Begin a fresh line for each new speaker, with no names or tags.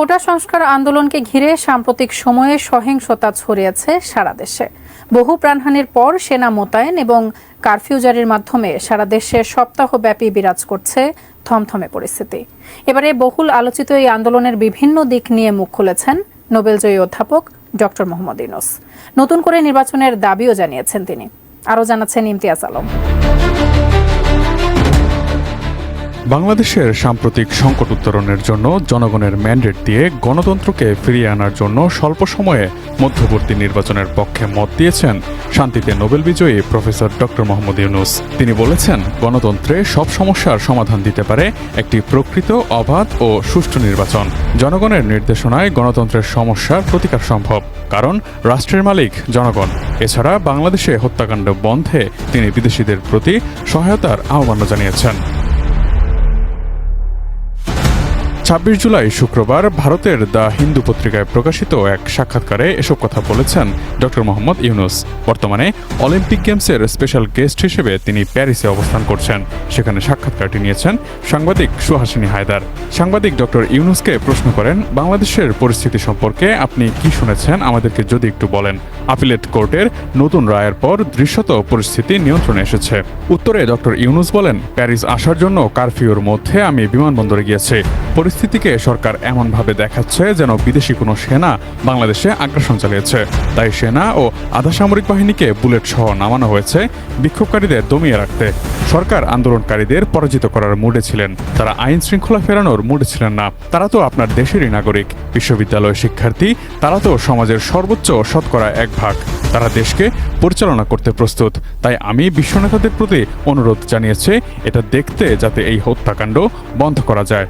কোটা সংস্কার আন্দোলনকে ঘিরে সাম্প্রতিক সময়ে সহিংসতা ছড়িয়েছে সারা দেশে। বহু প্রাণহানির পর সেনা মোতায়েন এবং কারফিউ জারির মাধ্যমে সারা দেশে সপ্তাহব্যাপী বিরাজ করছে থমথমে পরিস্থিতি। এবারে বহুল আলোচিত এই আন্দোলনের বিভিন্ন দিক নিয়ে মুখ খুলেছেন নোবেলজয়ী অধ্যাপক ডক্টর মোহাম্মদ ইউনুস। নতুন করে নির্বাচনের দাবিও জানিয়েছেন তিনি। আরও জানাচ্ছেন ইমতিয়াজ আলম।
বাংলাদেশের সাম্প্রতিক সংকট উত্তরণের জন্য জনগণের ম্যান্ডেট দিয়ে গণতন্ত্রকে ফিরিয়ে আনার জন্য স্বল্প সময়ে মধ্যবর্তী নির্বাচনের পক্ষে মত দিয়েছেন শান্তিতে নোবেল বিজয়ী প্রফেসর ডক্টর মোহাম্মদ ইউনুস। তিনি বলেছেন, গণতন্ত্রে সব সমস্যার সমাধান দিতে পারে একটি প্রকৃত, অবাধ ও সুষ্ঠু নির্বাচন। জনগণের নির্দেশনায় গণতন্ত্রের সমস্যার প্রতিকার সম্ভব, কারণ রাষ্ট্রের মালিক জনগণ। এছাড়া বাংলাদেশে হত্যাকাণ্ড বন্ধে তিনি বিদেশিদের প্রতি সহায়তার আহ্বান জানিয়েছেন। ছাব্বিশ জুলাই শুক্রবার ভারতের দ্য হিন্দু পত্রিকায় প্রকাশিত এক সাক্ষাৎকারে এসব কথা বলেছেন ডক্টর মোহাম্মদ ইউনুস। বর্তমানে অলিম্পিক গেমসের স্পেশাল গেস্ট হিসেবে তিনি প্যারিসে অবস্থান করছেন। সেখানে সাক্ষাৎকারটি নিয়েছেন সাংবাদিক সুহাসিনী হায়দার। সাংবাদিক ডক্টর ইউনুসকে প্রশ্ন করেন, বাংলাদেশের পরিস্থিতি সম্পর্কে আপনি কি শুনেছেন? আমাদেরকে যদি একটু বলেন। আপিলেট কোর্টের নতুন রায়ের পর দৃশ্যত পরিস্থিতি নিয়ন্ত্রণে এসেছে। উত্তরে ডক্টর ইউনুস বলেন, প্যারিস আসার জন্য কারফিউর মধ্যে আমি বিমানবন্দরে গিয়েছি। পরিস্থিতিকে সরকার এমনভাবে দেখাচ্ছে যেন বিদেশি কোনো সেনা বাংলাদেশে আগ্রাসন চালিয়েছে। তাই সেনা ও আধা সামরিক বাহিনীকে বুলেট সহ নামানো হয়েছে বিক্ষোভকারীদের দমিয়ে রাখতে। সরকার আন্দোলনকারীদের পরাজিত করার মুডে ছিলেন। তারা আইন শৃঙ্খলা ফেরানোর মুডে ছিলেন না। তারা তো আপনার দেশেরই নাগরিক। বিশ্ববিদ্যালয় শিক্ষার্থী, তারা তো সমাজের সর্বোচ্চ শতকরা এক ভাগ। তারা দেশকে পরিচালনা করতে প্রস্তুত। তাই আমি বিশ্বনেতাদের প্রতি অনুরোধ জানিয়েছি, এটা দেখতে যাতে এই হত্যাকাণ্ড বন্ধ করা যায়।